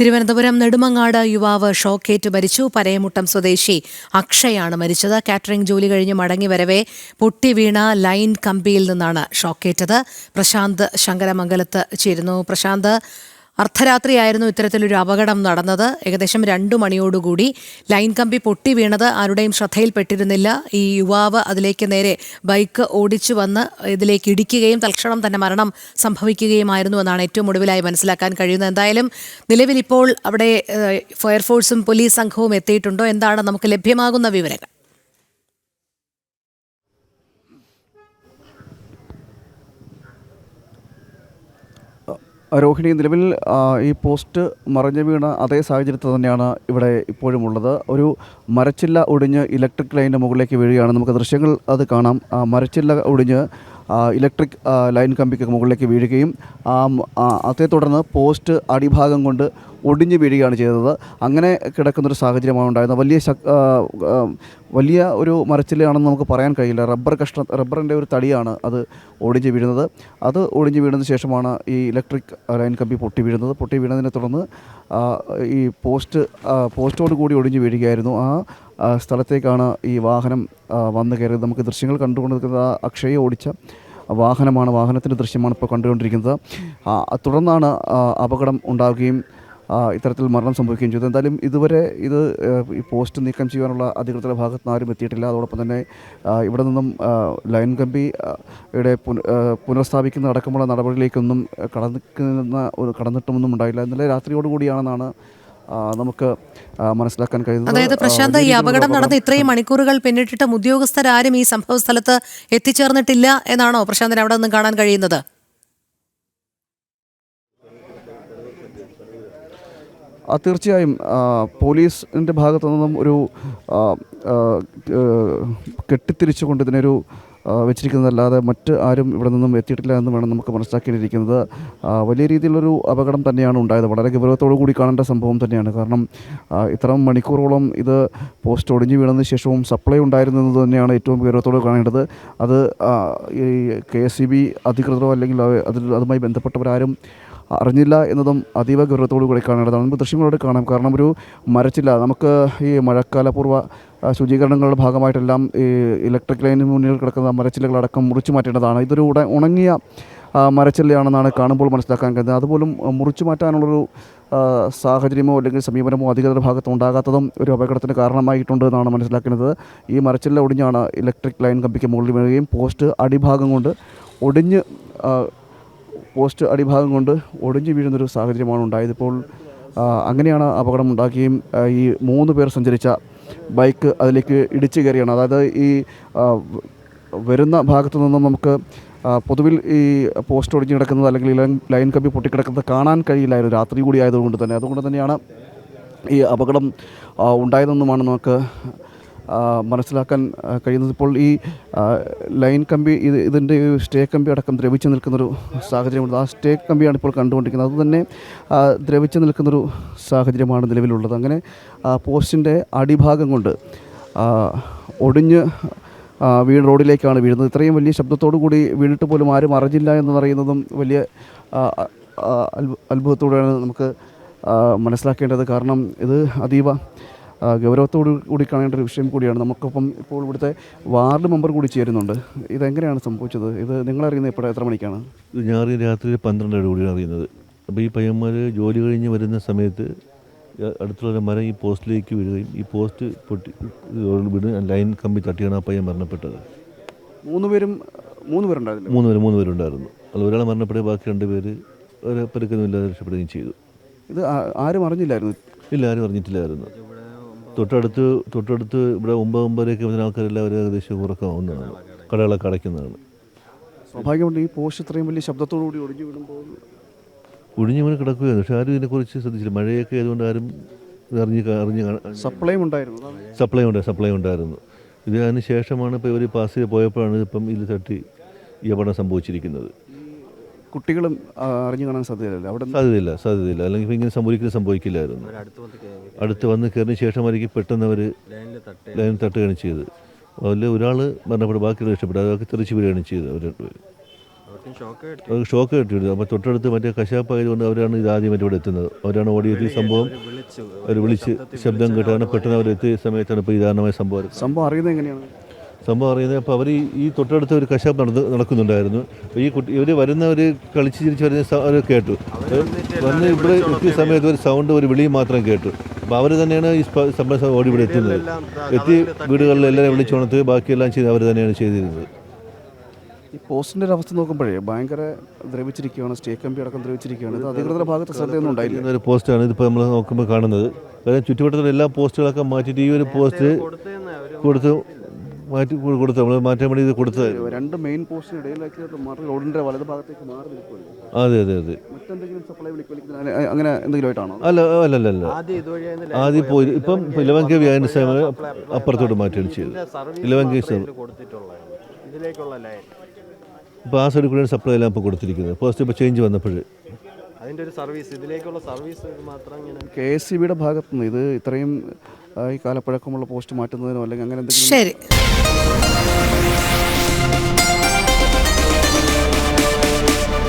തിരുവനന്തപുരം നെടുമങ്ങാട് യുവാവ് ഷോക്കേറ്റ് മരിച്ചു. പരയമുട്ടം സ്വദേശി അക്ഷയാണ് മരിച്ചത്. കാറ്ററിംഗ് ജോലി കഴിഞ്ഞ് മടങ്ങി വരവെ പൊട്ടി വീണ ലൈൻ കമ്പിയിൽ നിന്നാണ് ഷോക്കേറ്റത്. പ്രശാന്ത് ശങ്കരമംഗലത്ത് ചേരുന്നു. പ്രശാന്ത് അർദ്ധരാത്രിയായിരുന്നു ഇത്തരത്തിലൊരു അപകടം നടന്നത്. ഏകദേശം രണ്ടു മണിയോടുകൂടി ലൈൻ കമ്പി പൊട്ടി വീണത് ആരുടെയും ശ്രദ്ധയിൽപ്പെട്ടിരുന്നില്ല. ഈ യുവാവ് അതിലേക്ക് നേരെ ബൈക്ക് ഓടിച്ചു വന്ന് ഇതിലേക്ക് ഇടിക്കുകയും തൽക്ഷണം തന്നെ മരണം സംഭവിക്കുകയുമായിരുന്നു എന്നാണ് ഏറ്റവും ഒടുവിലായി മനസ്സിലാക്കാൻ കഴിയുന്നത്. എന്തായാലും നിലവിൽ ഇപ്പോൾ അവിടെ ഫയർഫോഴ്സും പോലീസ് സംഘവും എത്തിയിട്ടുണ്ടോ? എന്താണ് നമുക്ക് ലഭ്യമാകുന്ന വിവരങ്ങൾ? രോഹിണി നിലവിൽ ഈ പോസ്റ്റ് മറിഞ്ഞു വീണ അതേ സാഹചര്യത്തിൽ തന്നെയാണ് ഇവിടെ ഇപ്പോഴും ഉള്ളത് ഒരു മരച്ചില്ല ഒടിഞ്ഞ് ഇലക്ട്രിക് ലൈനിന്റെ മുകളിലേക്ക് വീഴുകയാണ്. നമുക്ക് ദൃശ്യങ്ങൾ അത് കാണാം. ആ, മരച്ചില്ല ഒടിഞ്ഞ് ഇലക്ട്രിക് ലൈൻ കമ്പിക്ക് മുകളിലേക്ക് വീഴുകയും അതേ തുടർന്ന് പോസ്റ്റ് അടിഭാഗം കൊണ്ട് ഒടിഞ്ഞു വീഴുകയാണ് ചെയ്തത്. അങ്ങനെ കിടക്കുന്നൊരു സാഹചര്യമാണ് ഉണ്ടായിരുന്നത്. വലിയ വലിയ ഒരു മരച്ചില്ലയാണെന്ന് നമുക്ക് പറയാൻ കഴിയില്ല. റബ്ബർ കഷ്ണ റബ്ബറിന്റെ ഒരു തടിയാണ് അത് ഒടിഞ്ഞു വീഴുന്നത്. അത് ഒടിഞ്ഞു വീഴുന്ന ശേഷമാണ് ഈ ഇലക്ട്രിക് ലൈൻ കമ്പി പൊട്ടി വീഴുന്നത്. പൊട്ടി വീഴുന്നതിനെ തുടർന്ന് ഈ പോസ്റ്റ് പോസ്റ്റോട് കൂടി ഒടിഞ്ഞു വീഴുകയായിരുന്നു. ആ സ്ഥലത്തേക്കാണ് ഈ വാഹനം വന്നു കയറിയത്. നമുക്ക് ദൃശ്യങ്ങൾ കണ്ടുകൊണ്ടിരിക്കുന്നത് ആ അക്ഷയെ ഓടിച്ച വാഹനമാണ് വാഹനത്തിന്റെ ദൃശ്യമാണ് ഇപ്പോൾ കണ്ടുകൊണ്ടിരിക്കുന്നത്. തുടർന്നാണ് അപകടം ഉണ്ടാവുകയും ഇത്തരത്തിൽ മരണം സംഭവിക്കുകയും ചെയ്തു. എന്തായാലും ഇതുവരെ ഇത് ഈ പോസ്റ്റ് നീക്കം ചെയ്യാനുള്ള അധികൃതരുടെ ഭാഗത്ത് നിന്ന് ആരും എത്തിയിട്ടില്ല. അതോടൊപ്പം തന്നെ ഇവിടെ നിന്നും ലൈൻ കമ്പി ആ, യുടെ പുന- പുനഃസ്ഥാപിക്കുന്ന അടക്കമുള്ള നടപടിയിലേക്കൊന്നും കടന്നിരുന്ന കടന്നിക്കുന്ന ഒരു കടന്നിട്ടുമൊന്നും ഉണ്ടായില്ല ഇന്നലെ രാത്രിയോടുകൂടിയാണെന്നാണ് നമുക്ക് മനസ്സിലാക്കാൻ കഴിയുന്നത്. അതായത് പ്രശാന്ത് ഈ അപകടം നടന്ന് ഇത്രയും മണിക്കൂറുകൾ പിന്നിട്ടിട്ടും ഉദ്യോഗസ്ഥരാരും ഈ സംഭവ സ്ഥലത്ത് എത്തിച്ചേർന്നിട്ടില്ല എന്നാണോ പ്രശാന്തിന് അവിടെ നിന്നും കാണാൻ കഴിയുന്നത്? തീർച്ചയായും പോലീസിന്റെ ഭാഗത്തു നിന്നും ഒരു കെട്ടിത്തിരിച്ചുകൊണ്ട് ഇതിനൊരു വെച്ചിരിക്കുന്നതല്ലാതെ മറ്റ് ആരും ഇവിടെ നിന്നും എത്തിയിട്ടില്ല എന്ന് വേണം നമുക്ക് മനസ്സിലാക്കിയിരിക്കുന്നത് വലിയ രീതിയിലുള്ളൊരു അപകടം തന്നെയാണ് ഉണ്ടായത്. വളരെ ഗൗരവത്തോടു കൂടി കാണേണ്ട സംഭവം തന്നെയാണ്. കാരണം ഇത്തരം മണിക്കൂറോളം ഇത് പോസ്റ്റ് ഒടിഞ്ഞു വീണതിന് ശേഷവും സപ്ലൈ ഉണ്ടായിരുന്നത് തന്നെയാണ് ഏറ്റവും ഗൗരവത്തോട് കാണേണ്ടത്. അത് ഈ കെ എസ് സി ബി അധികൃതരോ അല്ലെങ്കിൽ അതിൽ അതുമായി ബന്ധപ്പെട്ടവരാരും അറിഞ്ഞില്ല എന്നതും അതീവ ഗൗരവത്തോടു കൂടി കാണേണ്ടതാണ്. നമുക്ക് ദൃശ്യങ്ങളോട് കാണാം. കാരണം ഒരു മരച്ചില്ല. നമുക്ക് ഈ മഴക്കാലപൂർവ ശുചീകരണങ്ങളുടെ ഭാഗമായിട്ടെല്ലാം ഈ ഇലക്ട്രിക് ലൈനിന് മുന്നിൽ കിടക്കുന്ന മരച്ചില്ലകളടക്കം മുറിച്ചു മാറ്റേണ്ടതാണ്. ഇതൊരു ഉട ഉണങ്ങിയ മരച്ചില്ലയാണെന്നാണ് കാണുമ്പോൾ മനസ്സിലാക്കാൻ കഴിയുന്നത്. അതുപോലും മുറിച്ചു മാറ്റാനുള്ളൊരു സാഹചര്യമോ അല്ലെങ്കിൽ സമീപനമോ അധികൃതരുടെ ഭാഗത്ത് ഉണ്ടാകാത്തതും ഒരു അപകടത്തിന് കാരണമായിട്ടുണ്ട് എന്നാണ് മനസ്സിലാക്കുന്നത്. ഈ മരച്ചില്ല ഒടിഞ്ഞാണ് ഇലക്ട്രിക് ലൈൻ കമ്പിക്ക് മുകളിൽ വീഴുകയും പോസ്റ്റ് അടിഭാഗം കൊണ്ട് ഒടിഞ്ഞ് പോസ്റ്റ് അടിഭാഗം കൊണ്ട് ഒടിഞ്ഞു വീഴുന്നൊരു സാഹചര്യമാണ് ഉണ്ടായത്. ഇപ്പോൾ അങ്ങനെയാണ് അപകടം ഉണ്ടാക്കുകയും ഈ മൂന്ന് പേർ സഞ്ചരിച്ച ബൈക്ക് അതിലേക്ക് ഇടിച്ചു കയറിയാണ്. അതായത് ഈ വരുന്ന ഭാഗത്തു നിന്നും നമുക്ക് പൊതുവിൽ ഈ പോസ്റ്റ് ഒടിഞ്ഞു കിടക്കുന്നത് അല്ലെങ്കിൽ ലൈൻ കമ്പി പൊട്ടിക്കിടക്കുന്നത് കാണാൻ കഴിയില്ലായിരുന്നു. രാത്രി കൂടി ആയതുകൊണ്ട് തന്നെ. അതുകൊണ്ട് തന്നെയാണ് ഈ അപകടം ഉണ്ടായതെന്നുമാണ് നമുക്ക് മനസ്സിലാക്കാൻ കഴിയുന്നത്. ഇപ്പോൾ ഈ ലൈൻ കമ്പി ഇത് ഇതിന്റെ സ്റ്റേ കമ്പി അടക്കം ദ്രവിച്ച് നിൽക്കുന്നൊരു സാഹചര്യമുണ്ട്. ആ സ്റ്റേ കമ്പിയാണ് ഇപ്പോൾ കണ്ടുകൊണ്ടിരിക്കുന്നത്. അതുതന്നെ ദ്രവിച്ചു നിൽക്കുന്നൊരു സാഹചര്യമാണ് നിലവിലുള്ളത്. അങ്ങനെ പോസ്റ്റിന്റെ അടിഭാഗം കൊണ്ട് ഒടിഞ്ഞ് വീട് റോഡിലേക്കാണ് വീഴുന്നത്. ഇത്രയും വലിയ ശബ്ദത്തോടു കൂടി വീണിട്ട് പോലും ആരും അറിഞ്ഞില്ല എന്ന് പറയുന്നതും വലിയ അത്ഭുതത്തോടെയാണ് നമുക്ക് മനസ്സിലാക്കേണ്ടത്. കാരണം ഇത് അതീവ ഗൗരവത്തോടു കൂടി കാണേണ്ട ഒരു വിഷയം കൂടിയാണ്. നമുക്കിപ്പം ഇപ്പോൾ ഇവിടുത്തെ വാർഡ് മെമ്പർ കൂടി ചേരുന്നുണ്ട്. ഇതെങ്ങനെയാണ് സംഭവിച്ചത്? ഇത് നിങ്ങളറിയുന്നത് ഇപ്പോൾ എത്ര മണിക്കാണ്? ഇത് ഞാൻ രാത്രി പന്ത്രണ്ടര കൂടിയാണ് അറിയുന്നത്. അപ്പോൾ ഈ പയ്യന്മാർ ജോലി കഴിഞ്ഞ് വരുന്ന സമയത്ത് അടുത്തുള്ള മരം ഈ പോസ്റ്റിലേക്ക് വീഴുകയും ഈ പോസ്റ്റ് പൊട്ടി വീണ് ലൈൻ കമ്പി തട്ടിയാണ് ആ പയ്യൻ മരണപ്പെട്ടത്. മൂന്ന് പേരും മൂന്ന് പേരുണ്ടായിരുന്നു മൂന്ന് പേര് മൂന്ന് പേരുണ്ടായിരുന്നു. അതിൽ ഒരാൾ മരണപ്പെടുക ബാക്കി രണ്ട് പേര് ഒരു പെരുക്കൊന്നുമില്ലാതെ രക്ഷപ്പെടുകയും ചെയ്തു. ഇത് ആരും അറിഞ്ഞില്ലായിരുന്നു? ഇല്ല ആരും അറിഞ്ഞിട്ടില്ലായിരുന്നു. തൊട്ടടുത്ത് തൊട്ടടുത്ത് ഇവിടെ ഒമ്പത് ഒമ്പതരയൊക്കെ വരുന്ന ആൾക്കാരെല്ലാവരും ഏകദേശം ഉറക്കമാവുന്നതാണ്. കടകളൊക്കെ അടയ്ക്കുന്നതാണ്. സ്വാഭാവികമായിട്ട് ഈ പോസ്റ്റ് ഇത്രയും വലിയ ശബ്ദത്തോടു കൂടി ഒടിഞ്ഞു വീഴുമ്പോൾ ഒഴിഞ്ഞു വീണ് കിടക്കുകയാണ് പക്ഷേ ആരും ഇതിനെക്കുറിച്ച് ശ്രദ്ധിച്ചില്ല. മഴയൊക്കെ ആയതുകൊണ്ട് ആരും ഇതറിഞ്ഞ് അറിഞ്ഞ് സപ്ലൈ ഉണ്ടായിരുന്നു. സപ്ലൈ ഉണ്ട് സപ്ലൈ ഉണ്ടായിരുന്നു. ഇത് അതിന് ശേഷമാണ് ഇപ്പോൾ ഇവർ പാസ് ചെയ്ത് പോയപ്പോഴാണ് ഇപ്പം ഇത് തട്ടി ഈ അപകടം സംഭവിച്ചിരിക്കുന്നത്. കുട്ടികളും അറിഞ്ഞു കാണാൻ സാധ്യതയില്ല അവിടെ സാധ്യതയില്ല സാധ്യതയില്ല. അല്ലെങ്കിൽ ഇങ്ങനെ സംഭവിക്കുന്നത് സംഭവിക്കില്ലായിരുന്നു. അടുത്ത് വന്ന് കയറിയ ശേഷമായിരിക്കും പെട്ടെന്ന് അവർ ലൈനിൽ തട്ടുകയാണ് ചെയ്തത് അതിൽ ഒരാൾ മരണപ്പെട്ടു ബാക്കിയുള്ള രക്ഷപ്പെട്ടു. അതൊക്കെ തെറിച്ച് വരികയാണ് ചെയ്തത് അവർ രണ്ടുപേരും. അവർക്ക് ഷോക്ക് കിട്ടിയത് അപ്പോൾ തൊട്ടടുത്ത് മറ്റേ കശാപ്പായതുകൊണ്ട് അവരാണ് ഇത് മറ്റേ ഇവിടെ എത്തുന്നത്. അവരാണ് ഓടി ഓടിയെത്തിയ സംഭവം. അവർ വിളിച്ച്. ശബ്ദം കേട്ടാണ് പെട്ടെന്ന് അവർ എത്തിയ സമയത്താണ് ഇപ്പോൾ ഇതാരണമായ സംഭവം. സംഭവം അറിയുന്നത് എങ്ങനെയാണ്? സംഭവം അറിയുന്നത് അപ്പോൾ അവർ ഈ തൊട്ടടുത്ത് ഒരു കശാപ്പ് നടന്ന് നടക്കുന്നുണ്ടായിരുന്നു. ഈ കുട്ടി ഇവർ ഒരു കളിച്ച് ചിരിച്ച് വരുന്ന അവർ കേട്ടു. വന്ന് ഇവിടെ എത്തിയ സമയത്ത് ഒരു സൗണ്ട് ഒരു വിളിയും മാത്രം കേട്ടു. അപ്പോൾ അവർ തന്നെയാണ് ഈ സംഭവം ഓടി ഇവിടെ എത്തുന്നത് എത്തി വീടുകളിൽ എല്ലാവരും വിളിച്ചുണർത്തുകയും ബാക്കിയെല്ലാം ചെയ്ത് അവർ തന്നെയാണ് ചെയ്തിരുന്നത്. ഈ പോസ്റ്റിന്റെ ഒരു അവസ്ഥ നോക്കുമ്പോഴേ ഭയങ്കര ദ്രവിച്ചിരിക്കുകയാണ് സ്റ്റേ കമ്പി അടക്കം ദ്രവിച്ചിരിക്കുകയാണ്. ഇത് അധികൃതരുടെ ഭാഗത്ത് ശ്രദ്ധയൊന്നും ഒരു പോസ്റ്റാണ് ഇതിപ്പോൾ നമ്മൾ നോക്കുമ്പോൾ കാണുന്നത്. കാരണം ചുറ്റുവട്ടത്തുള്ള എല്ലാ പോസ്റ്റുകളൊക്കെ മാറ്റിയിട്ട് ഈ ഒരു പോസ്റ്റ് കൊടുത്ത് മാറ്റി കൊടുത്ത് നമ്മൾ മാറ്റാൻ വേണ്ടി ഇത് കൊടുത്തതായിരുന്നു രണ്ട് മെയിൻ പോസ്റ്റിന്റെ ഇടയിലേക്ക് മാറി റോഡിന്റെ വലത് ഭാഗത്തേക്ക് മാറി നിൽക്കുകയാണ് അതെ അതെ അതെ. മറ്റെന്തെങ്കിലും സപ്ലൈ അങ്ങനെ എന്തെങ്കിലും ആയിട്ടാണോ? അല്ല അല്ല അല്ല അല്ല. ആദ്യം പോയി ഇപ്പം ഇലവൻ കെ വി അതിന്റെ സമയം അപ്പുറത്തോട്ട് മാറ്റുകയാണ് ചെയ്തത്. ഇലവൻ കെ ഇതിലേക്കുള്ള ലൈൻ ഇപ്പോൾ ആ സൈഡിൽ കൂടെയാണ് സപ്ലൈ എല്ലാം ഇപ്പൊ കൊടുത്തിരിക്കുന്നത്. ഫസ്റ്റ് ഇപ്പൊ ചേഞ്ച് വന്നപ്പോൾ അതിന്റെ ഒരു സർവീസ് ഇതിലേക്കുള്ള സർവീസ് മാത്രം ഇങ്ങനെ കെ എസ് സി ബിയുടെ ഭാഗത്തുനിന്ന് ഇത് ഇത്രയും ഈ കാലപ്പഴക്കമുള്ള പോസ്റ്റ് മാറ്റുന്നതിനോ അല്ലെങ്കിൽ അങ്ങനെ എന്തെങ്കിലും ശരി.